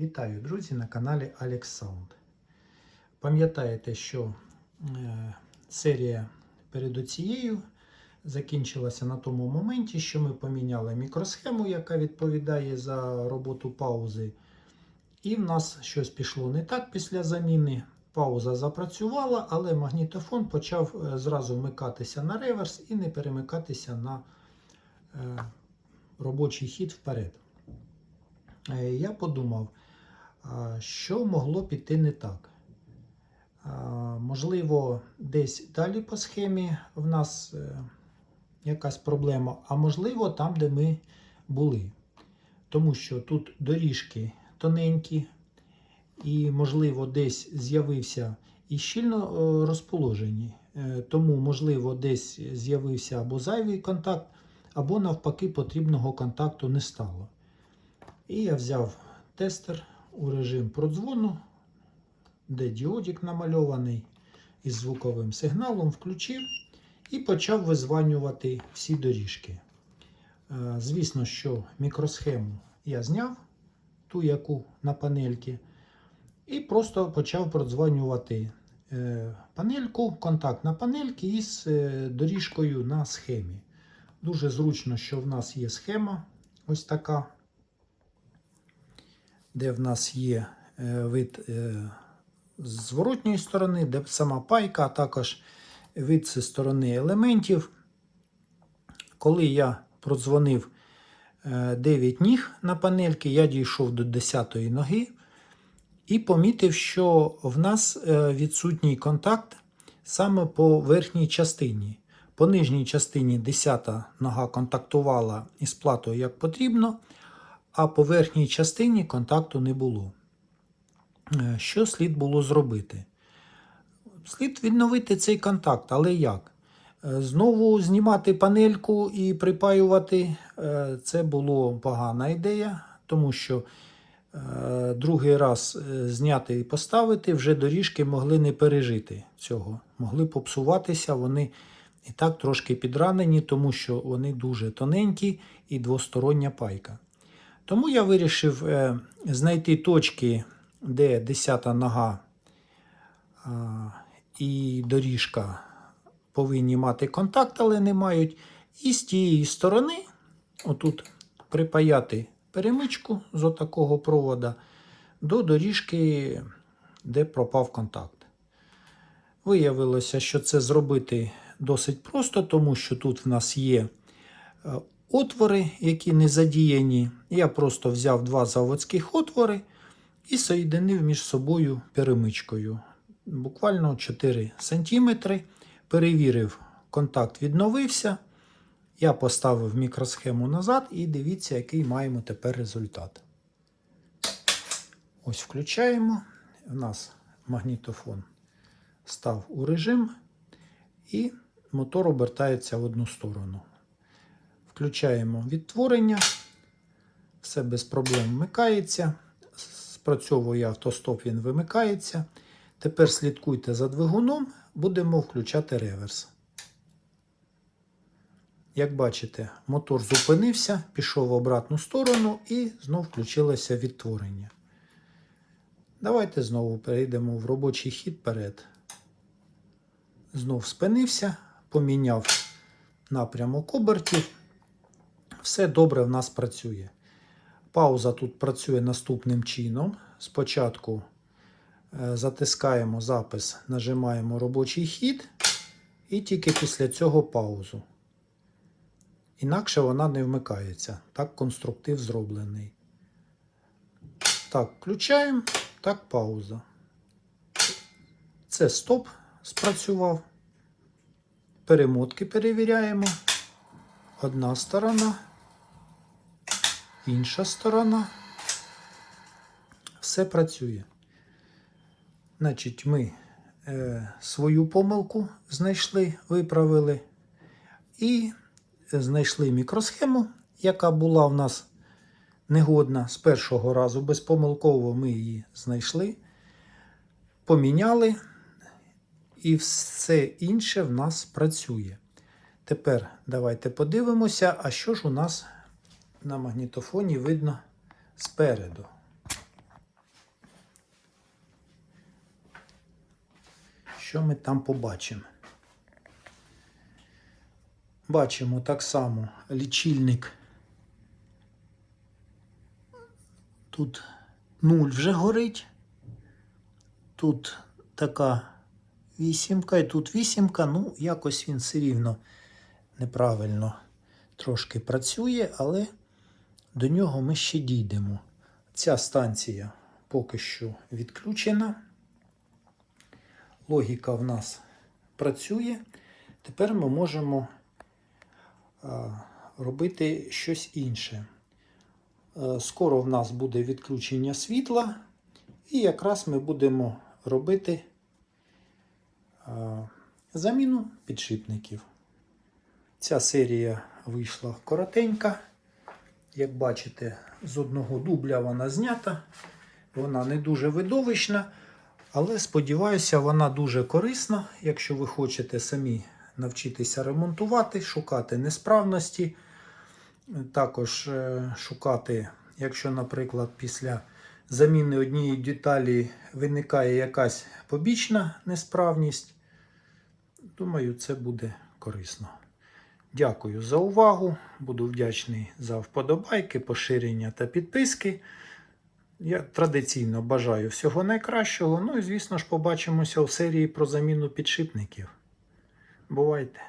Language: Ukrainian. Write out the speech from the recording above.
Вітаю, друзі, на каналі Alex Sound. Пам'ятаєте, що е, серія перед оцією закінчилася на тому моменті, що ми поміняли мікросхему, яка відповідає за роботу паузи. І в нас щось пішло не так після заміни. Пауза запрацювала, але магнітофон почав е, зразу вмикатися на реверс і не перемикатися на е, робочий хід вперед. Я подумав, що могло піти не так. Можливо, десь далі по схемі в нас е, якась проблема, а можливо, там, де ми були. Тому що тут доріжки тоненькі, і, можливо, десь з'явився і щільно е, розположені. Е, Тому, можливо, десь з'явився або зайвий контакт, або навпаки потрібного контакту не стало. І я взяв тестер у режим продзвону, де діодик намальований із звуковим сигналом, включив і почав визванювати всі доріжки. Е, Звісно, що мікросхему я зняв, ту, яку на панельці, і просто почав продзвонювати е, панельку, контакт на панельці із е, доріжкою на схемі. Дуже зручно, що в нас є схема ось така де в нас є е, вид е, з зворотньої сторони, де сама пайка, а також вид зі сторони елементів. Коли я продзвонив 9 ніг на панельки, я дійшов до 10 ноги і помітив, що в нас е, відсутній контакт саме по верхній частині. По нижній частині 10 нога контактувала із платою як потрібно а по верхній частині контакту не було. Е, Що слід було зробити? Слід відновити цей контакт, але як? Е, Знову знімати панельку і припаювати е, це було погана ідея, тому що другий раз зняти і поставити вже доріжки могли не пережити цього. Могли попсуватися, вони і так трошки підранені, тому що вони дуже тоненькі і двостороння пайка. Тому я вирішив е, знайти точки, де 10 нога і доріжка повинні мати контакт, але не мають. І з тієї сторони, отут, припаяти перемичку з отакого провода до доріжки, де пропав контакт. Виявилося, що це зробити досить просто, тому що тут в нас є е, отвори, які не задіяні. Я просто взяв два заводських отвори і соєдинив між собою перемичкою. Буквально 4 см. Перевірив, контакт відновився. Я поставив мікросхему назад і дивіться, який маємо тепер результат. Ось включаємо. У нас магнітофон став у режим, і мотор обертається в одну сторону. Включаємо відтворення. Все без проблем вмикається. Спрацьовує автостоп, він вимикається. Тепер слідкуйте за двигуном, будемо включати реверс. Як бачите, мотор зупинився, пішов в обратну сторону і знову включилося відтворення. Давайте знову перейдемо в робочий хід перед. Знов спинився, поміняв напрямок обертів. Все добре в нас працює. Пауза тут працює наступним чином. Спочатку е, затискаємо запис, нажимаємо робочий хід, і тільки після цього паузу. Інакше вона не вмикається. Так конструктив зроблений. Так, включаємо, так, пауза. Це стоп спрацював. Перемотки перевіряємо. Одна сторона інша сторона. Все працює. Значить, ми е, свою помилку знайшли, виправили і знайшли мікросхему, яка була в нас негодна з першого разу. Безпомилково ми її знайшли, поміняли, і все інше в нас працює. Тепер давайте подивимося, а що ж у нас на магнітофоні видно спереду. Що ми там побачимо? Бачимо так само лічильник. Тут 0 вже горить, тут така вісімка і тут вісімка, ну, якось він все рівно неправильно трошки працює, але до нього ми ще дійдемо. Ця станція поки що відключена. Логіка в нас працює. Тепер ми можемо робити щось інше. Е, Скоро в нас буде відключення світла, і якраз ми будемо робити заміну підшипників. Ця серія вийшла коротенька. Як бачите, з одного дубля вона знята. Вона не дуже видовищна, але сподіваюся, вона дуже корисна, якщо ви хочете самі навчитися ремонтувати, шукати несправності. Також е, шукати, якщо, наприклад, після заміни однієї деталі виникає якась побічна несправність. Думаю, це буде корисно. Дякую за увагу. Буду вдячний за вподобайки, поширення та підписки. Я традиційно бажаю всього найкращого. Ну і, звісно ж, побачимося у серії про заміну підшипників. Бувайте!